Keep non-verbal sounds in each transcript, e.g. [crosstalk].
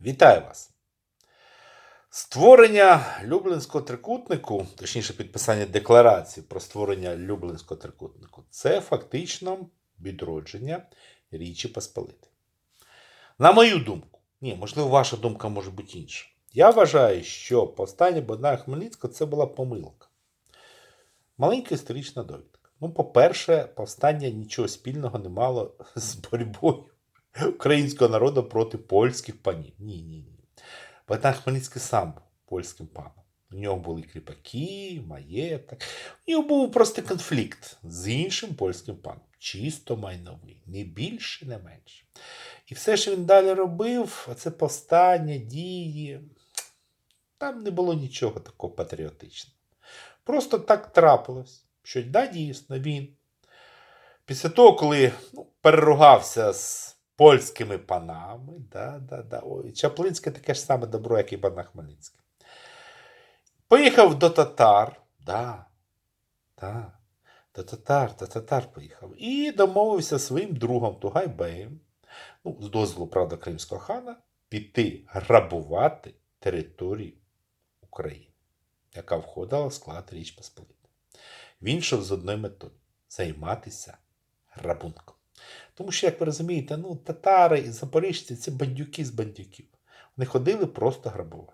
Вітаю вас! Створення Люблінського трикутнику, точніше, підписання декларації про створення Люблінського трикутнику, це фактично відродження Річі Посполити. На мою думку, ні, можливо, ваша думка може бути інша. Я вважаю, що повстання Богдана Хмельницького це була помилка. Маленька історична довідка. Ну, по-перше, повстання нічого спільного не мало з боротьбою українського народу проти польських панів. Ні, ні, ні. Богдан Хмельницький сам був польським паном. У нього були кріпаки, маєток. У нього був просто конфлікт з іншим польським паном. Чисто майновий, не більше, не менше. І все, що він далі робив, це повстання, дії. Там не було нічого такого патріотичного. Просто так трапилось, що да, дійсно він. Після того, коли ну, переругався з польськими панами, да, да, да, Чаплинське таке ж саме добро, як і Богдан Хмельницький. Поїхав до татар, да, да, до татар, до татар поїхав. І домовився своїм другом Тугайбеєм, ну, з дозволу, правда, Кримського хана, піти грабувати територію України, яка входила в склад Річ Посполити. Він йшов з одною метою займатися грабунком. Тому що, як ви розумієте, ну, татари і запоріжці це бандюки з бандюків. Вони ходили просто грабувати.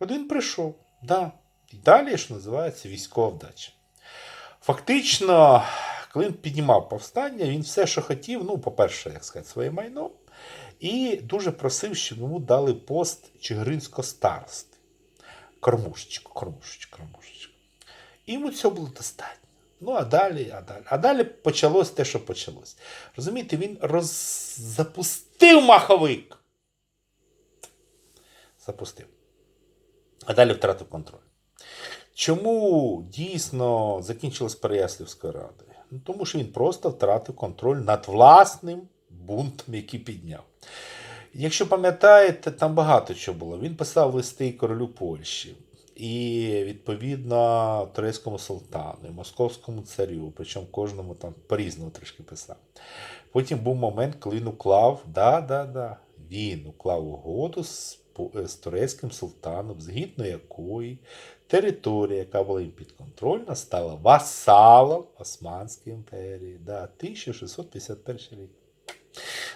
От він прийшов, да, і далі, що називається, військова вдача. Фактично, коли він піднімав повстання, він все, що хотів, ну, по-перше, як сказати, своє майно, і дуже просив, щоб йому дали пост Чигиринського старости. Кормушечку, кормушечку, кормушечку. І йому цього було достатньо. Ну, а далі, а далі. А далі почалось те, що почалось. Розумієте, він роз... запустив маховик. Запустив. А далі втратив контроль. Чому дійсно закінчилось Переяслівською радою? Ну, тому що він просто втратив контроль над власним бунтом, який підняв. Якщо пам'ятаєте, там багато чого було. Він писав листи королю Польщі. І відповідно турецькому султану, і московському царю, причому кожному там по-різному трішки писав. Потім був момент, коли він уклав, да, да, да, він уклав угоду з, з турецьким султаном, згідно якої територія, яка була їм підконтрольна, стала васалом Османської імперії. Да, 1651 рік.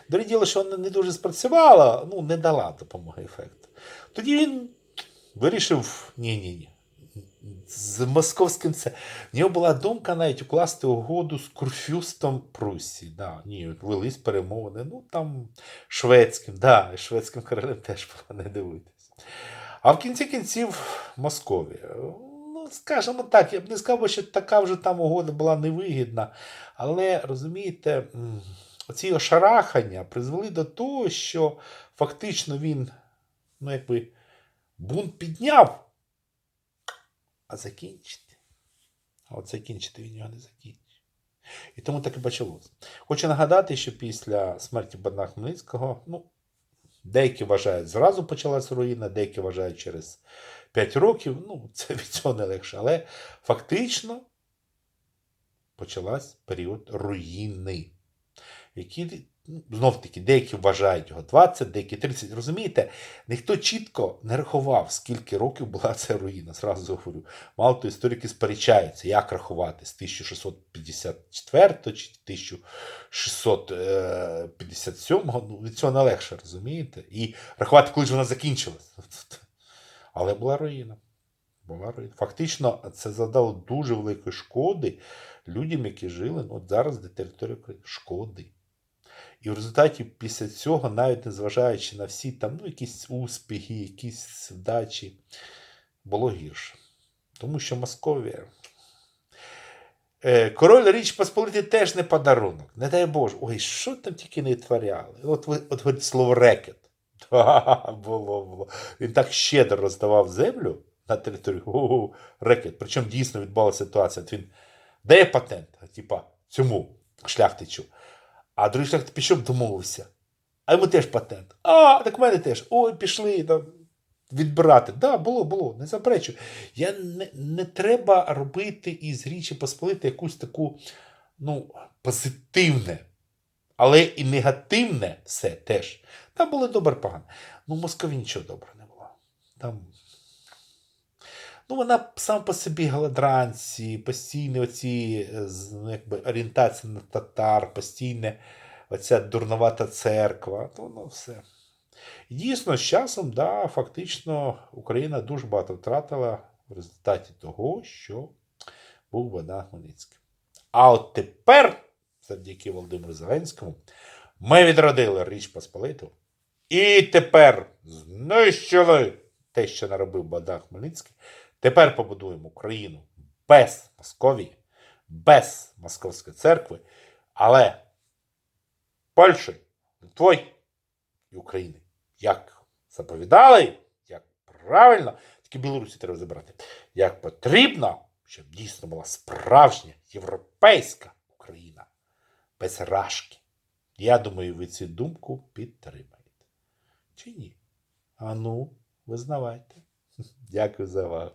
Друге діло, що вона не дуже спрацювала, ну, не дала допомоги ефекту. Тоді він вирішив: ні-ні-ні. З московським це. В нього була думка навіть укласти угоду з Курфюстом Прусії. Да, ні, велись перемовини. Ну там шведським, да, шведським королем теж було не дивитись. А в кінці кінців Московія. Ну, скажімо так, я б не сказав, що така вже там угода була невигідна. Але розумієте, оці ошарахання призвели до того, що фактично він, ну якби, бунт підняв, а закінчити. А от закінчити він його не закінчив. І тому так і почалося. Хочу нагадати, що після смерті Богдана Хмельницького, ну, деякі вважають, зразу почалась руїна, деякі вважають через 5 років. Ну, це [laughs] від цього не легше. Але фактично почалась період руїни, який, знов таки, деякі вважають його 20, деякі 30. Розумієте, ніхто чітко не рахував, скільки років була ця руїна. Зразу говорю. Мало то історики сперечаються, як рахувати з 1654 чи 1657. Ну, від цього не легше, розумієте? І рахувати, коли ж вона закінчилась. Але була руїна. Була руїна. Фактично, це завдало дуже великої шкоди людям, які жили ну, от зараз на території України. Шкоди. І в результаті після цього, навіть незважаючи на всі там, ну, якісь успіхи, якісь вдачі, було гірше. Тому що Московія. Е, Король Річ Посполитий теж не подарунок. Не дай Боже. Ой, що там тільки не творяли. От, от говорить слово рекет. [laughs] Було, було. Він так щедро роздавав землю на територію. О, рекет. Причому дійсно відбувалася ситуація. От він дає патент, типа цьому шляхтичу. А другий шляхтич пішов, домовився. А йому теж патент. А, так в мене теж. Ой, пішли там, відбирати. Так, да, було, було, не заперечую. Я не, не треба робити із Річі Посполити якусь таку ну, позитивне, але і негативне все теж. Там було добре погано. Ну, в Москві нічого добре не було. Там. Ну, вона сам по собі голодранці, постійні оці е, ну, якби, орієнтація на татар, постійне оця дурновата церква, то воно все. І дійсно, з часом, да, фактично, Україна дуже багато втратила в результаті того, що був Богдан Хмельницький. А от тепер, завдяки Володимиру Зеленському, ми відродили Річ Посполиту. І тепер знищили те, що наробив Богдан Хмельницький. Тепер побудуємо Україну без Московії, без Московської церкви, але Польщі, Литвою і України. Як заповідали, як правильно, тільки Білорусі треба забрати, як потрібно, щоб дійсно була справжня європейська Україна без рашки. Я думаю, ви цю думку підтримаєте. Чи ні? А ну, визнавайте. [laughs] Дякую за увагу.